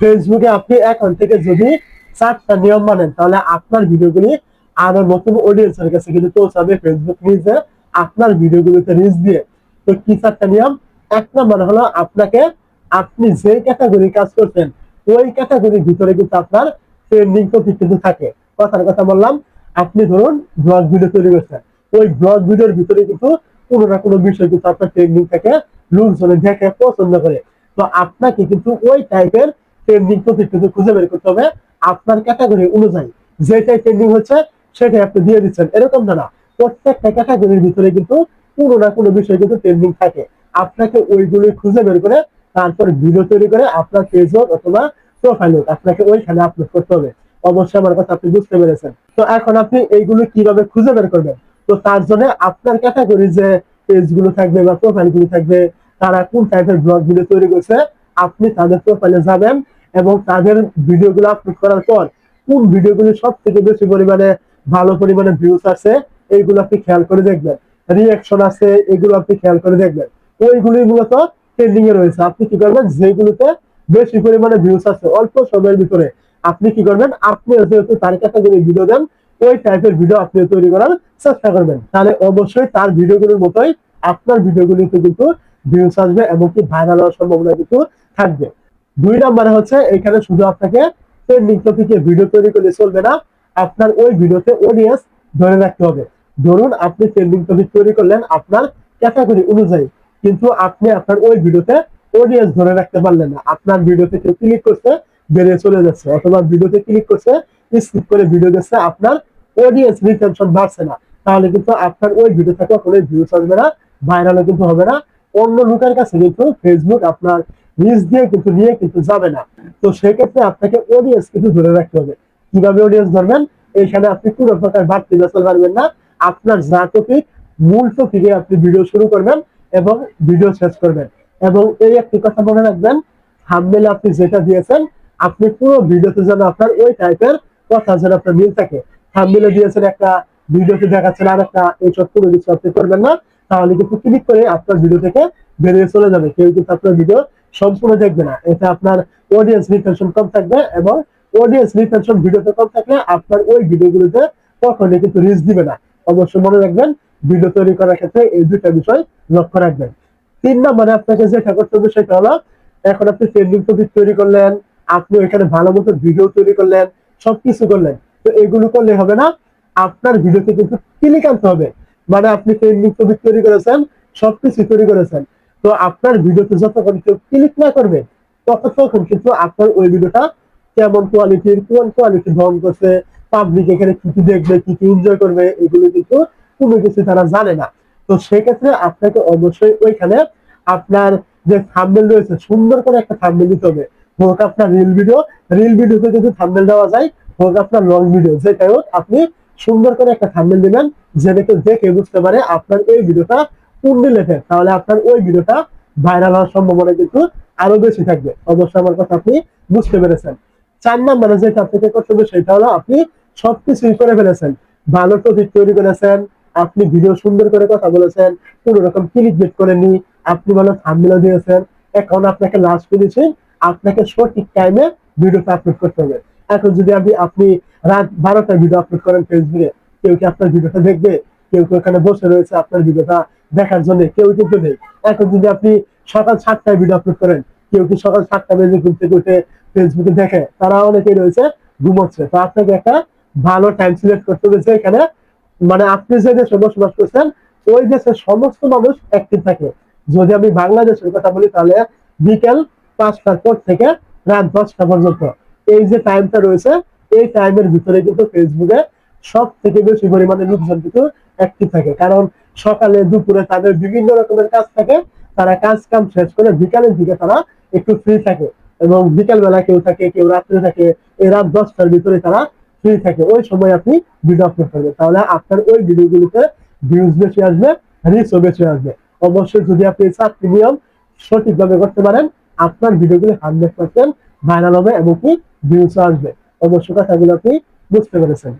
ফেসবুকে আপনি এখন থেকে যদি চারটা নিয়ম মানেন, তাহলে আপনার ভিডিওগুলি আরও নতুন অডিয়েন্সের কাছে কিন্তু পৌঁছাবে ফেসবুক নিজে আপনার ভিডিওগুলোতে রিচ দিয়ে। তো কি চারটা নিয়ম? এক নম্বর হলো আপনাকে আপনি যে ক্যাটাগরি কাজ করছেন, ওই ক্যাটাগরির ভিতরে কিন্তু আপনার ট্রেন্ডিং টপিক কিন্তু থাকে। কথার কথা বললাম, আপনি ধরুন ব্লগ ভিডিও তৈরি করছেন, ওই ব্লগ ভিডিওর ভিতরে কিন্তু কোনো না কোনো বিষয় কিন্তু আপনার ট্রেন্ডিং থাকে লোকজনে দেখে, পছন্দ করে। তো আপনাকে কিন্তু ওই টাইপের ট্রেন্ডিং খুঁজে বের করতে হবে, আপনার ক্যাটাগরি অনুযায়ী যেটাই ট্রেন্ডিং হচ্ছে, সেটাই আপনি দিয়ে দিচ্ছেন। এরকম না না। প্রত্যেকটা ক্যাটাগরির ভিতরে কিন্তু কোনো না কোনো কিন্তু ট্রেন্ডিং থাকে। আপনাকে ওইগুলো খুঁজে বের করে, তারপর ভিডিও তৈরি করে আপনার ফেসবুক অথবা প্রোফাইল আপনাকে ওইখানে আপলোড করতে হবে। অবশ্যই আমার কথা আপনি বুঝতে পেরেছেন। তো এখন আপনি এইগুলো কীভাবে খুঁজে বের করবেন? তো তার জন্য আপনার ক্যাটাগরি যে পেজগুলো থাকবে বা প্রোফাইলগুলো থাকবে, তারা কোন টাইপের ব্লগ ভিডিও তৈরি করছে আপনি তাদের প্রোফাইলে যাবেন এবং তাদের ভিডিও গুলো আপলোড করার পর কোন ভিডিও গুলি সব থেকে বেশি পরিমাণে ভালো পরিমাণে ভিউজ আছে, এইগুলো আপনি খেয়াল করে দেখবেন। রিয়াকশন আছে, এগুলো আপনি খেয়াল করে দেখবেন। ওইগুলি মূলত ট্রেন্ডিং এ রয়েছে। আপনি কি করবেন? যেগুলোতে বেশি পরিমাণে ভিউজ আছে, অল্প সময়ের ভিতরে আপনি কি করবেন? আপনি যেহেতু তার ক্যাটাগরি ভিডিও দেন, ওই টাইপের ভিডিও আপনি তৈরি করার চেষ্টা করবেন। তাহলে অবশ্যই তার ভিডিওগুলোর মতোই আপনার ভিডিওগুলিতে কিন্তু ভিউজ আসবে এমনকি ভাইরাল হওয়ার সম্ভাবনা কিন্তু থাকবে। দুই নম্বরে হচ্ছে, এখানে শুধু আপনাকে ট্রেন্ডিং টপিকে ভিডিও তৈরি করলে চলবে না, আপনার ওই ভিডিওতে অডিয়েন্স ধরে রাখতে হবে। ধরুন, আপনি ট্রেন্ডিং টপিক তৈরি করলেন আপনার ক্যাটাগরি অনুযায়ী, কিন্তু আপনি আপনার ওই ভিডিওতে অডিয়েন্স ধরে রাখতে পারলেন না। আপনার ভিডিওতে কেউ ক্লিক করছে, বেড়ে চলে যাচ্ছে, অথবা ভিডিওতে ক্লিক করছে স্কিপ করে ভিডিও দেখছে, আপনার অডিয়েন্স রিটেনশন বাড়ছে না। তাহলে কিন্তু আপনার ওই ভিডিও ভিডিওটা কখনো ভিউজ আসবে না ভাইরালও কিন্তু হবে না। অন্য লোকের কাছে কিন্তু ফেসবুক আপনার রিচ দিয়ে কিন্তু নিয়ে কিন্তু যাবে না। তো সেক্ষেত্রে আপনাকে অডিয়েন্স কিন্তু ধরে রাখতে হবে। কীভাবে অডিয়েন্স ধরবেন? এখানে আপনি কোনো প্রকার বাড়তি বেসল পারবেন না। আপনার যা টপিক মূল টপিকে আপনি ভিডিও শুরু করবেন এবং ভিডিও শেষ করবেন। এবং এই একটি কথা মনে রাখবেন থাম্বনেলে আপনি যেটা দিয়েছেন, আপনি পুরো ভিডিওতে যেন আপনার ওই টাইপের কথা যেন আপনার মিল থাকে। থাম্বনেলে দিয়েছেন একটা ভিডিওতে দেখাচ্ছেন আর একটা এইসব পুরো কিছু আপনি করবেন না। তাহলে কিন্তু ক্লিক করে আপনার ভিডিও থেকে বেরিয়ে চলে যাবে। কেউ কিন্তু আপনার ভিডিও সম্পূর্ণ দেখবে না। এতে আপনার অডিয়েন্স রিটেনশন কম থাকবে এবং অডিয়েন্স রিটেনশন ভিডিওতে কম থাকলে আপনার ওই ভিডিওগুলোতে কখনোই কিন্তু রিচ দিবে না। অবশ্যই মনে রাখবেন ভিডিও তৈরি করার ক্ষেত্রে এই দুইটা বিষয় লক্ষ্য রাখবেন। তিন নম্বরে আপনাকে যেটা করতে হবে সেটা হলো, এখন আপনি ট্রেন্ডিং টপিক তৈরি করলেন, আপনি এখানে ভালো মতো ভিডিও তৈরি করলেন, সবকিছু করলেন। তো এগুলো করলে হবে না, আপনার ভিডিওতে কিন্তু ক্লিক আনতে হবে। মানে আপনি ট্রেন্ডিং টপিক তৈরি করেছেন সবকিছু তৈরি করেছেন। তো আপনার ভিডিওতে যতক্ষণ কেউ ক্লিক না করবে, ততক্ষণ কিন্তু আপনার ওই ভিডিওটা কেমন কোয়ালিটির কোন কোয়ালিটি ঢং করছে পাবলিক এখানে কি কি দেখবে, কি কি এনজয় করবে, এগুলো কিন্তু কোনো কিছু তারা জানে না। তো সেক্ষেত্রে আপনাকে অবশ্যই ওইখানে আপনার যে থাম্বনেল রয়েছে, সুন্দর করে একটা থাম্বনেল দিতে হবে। হোক আপনার রিল ভিডিও রিল ভিডিওতে যদি থাম্বনেল দেওয়া যায়, হোক আপনার লং ভিডিও যেটাই হোক, আপনি সুন্দর করে একটা থাম্বনেল দিবেন যেটা কেউ দেখে বুঝতে পারে আপনার এই ভিডিওটা কোন রিলেটেড তাহলে আপনার ওই ভিডিওটা ভাইরাল হওয়ার সম্ভাবনা কিন্তু আরও বেশি থাকবে। অবশ্যই আমার কথা আপনি বুঝতে পেরেছেন। চার নম্বরে যেটা আপনাকে করতে হবে সেটা হলো আপনি সবকিছুই করে ফেলেছেন। ভালো টপিক তৈরি করেছেন, আপনি ভিডিও সুন্দর করে কথা বলেছেন, কোন রকম ক্লিক বেট করেননি, আপনি ভালো থাম্বনেল দিয়েছেন। এখন আপনাকে লাস্ট করেছি আপনাকে সঠিক টাইমে ভিডিওটা আপলোড করতে হবে। এখন যদি আপনি আপনি রাত বারোটায় ভিডিও আপলোড করেন ফেসবুকে কেউ কি আপনার ভিডিওটা দেখবে? কেউ কেউ এখানে বসে রয়েছে আপনার ভিডিওটা দেখার জন্য? কেউ কিন্তু নেই। এখন যদি আপনি সকাল সাতটায় ভিডিও আপলোড করেন, কেউ কি সকাল সাতটা বেজে ঘুম থেকে উঠে ফেসবুকে দেখে? তারা অনেকেই রয়েছে, ঘুমোচ্ছে। তো আপনাকে একটা ভালো টাইম সিলেক্ট করতে হয়েছে এখানে মানে আপনি যে দেশে বসবাস করছেন, ওই দেশের সমস্ত মানুষ অ্যাক্টিভ থাকে। যদি আমি বাংলাদেশের কথা বলি, তাহলে বিকেল পাঁচটার পর থেকে রাত দশটা পর্যন্ত। এই যে টাইমটা রয়েছে, এই টাইমের ভিতরে কিন্তু ফেসবুকে সব থেকে বেশি পরিমাণে লোকজন কিন্তু অ্যাক্টিভ থাকে। কারণ সকালে, দুপুরে তাদের বিভিন্ন রকমের কাজ থাকে, তারা কাজ কাম শেষ করে বিকালের দিকে তারা একটু ফ্রি থাকে এবং বিকাল বেলা কেউ থাকে, কেউ রাত্রে থাকে, এই রাত দশটার ভিতরে তারা ফ্রি থাকে। ওই সময় আপনি ভিডিও আপলোড করবেন। তাহলে আপনার ওই ভিডিওগুলোতে ভিউজ বেশি আসবে রিচও বেশি আসবে। অবশ্যই যদি আপনি নিয়ম সঠিকভাবে করতে পারেন, আপনার ভিডিওগুলি হান্ড্রেড পার্সেন্ট ভাইরাল হবে এবং কি ভিউজ আসবে। অবশ্য কথাগুলো আপনি বুঝতে পেরেছেন।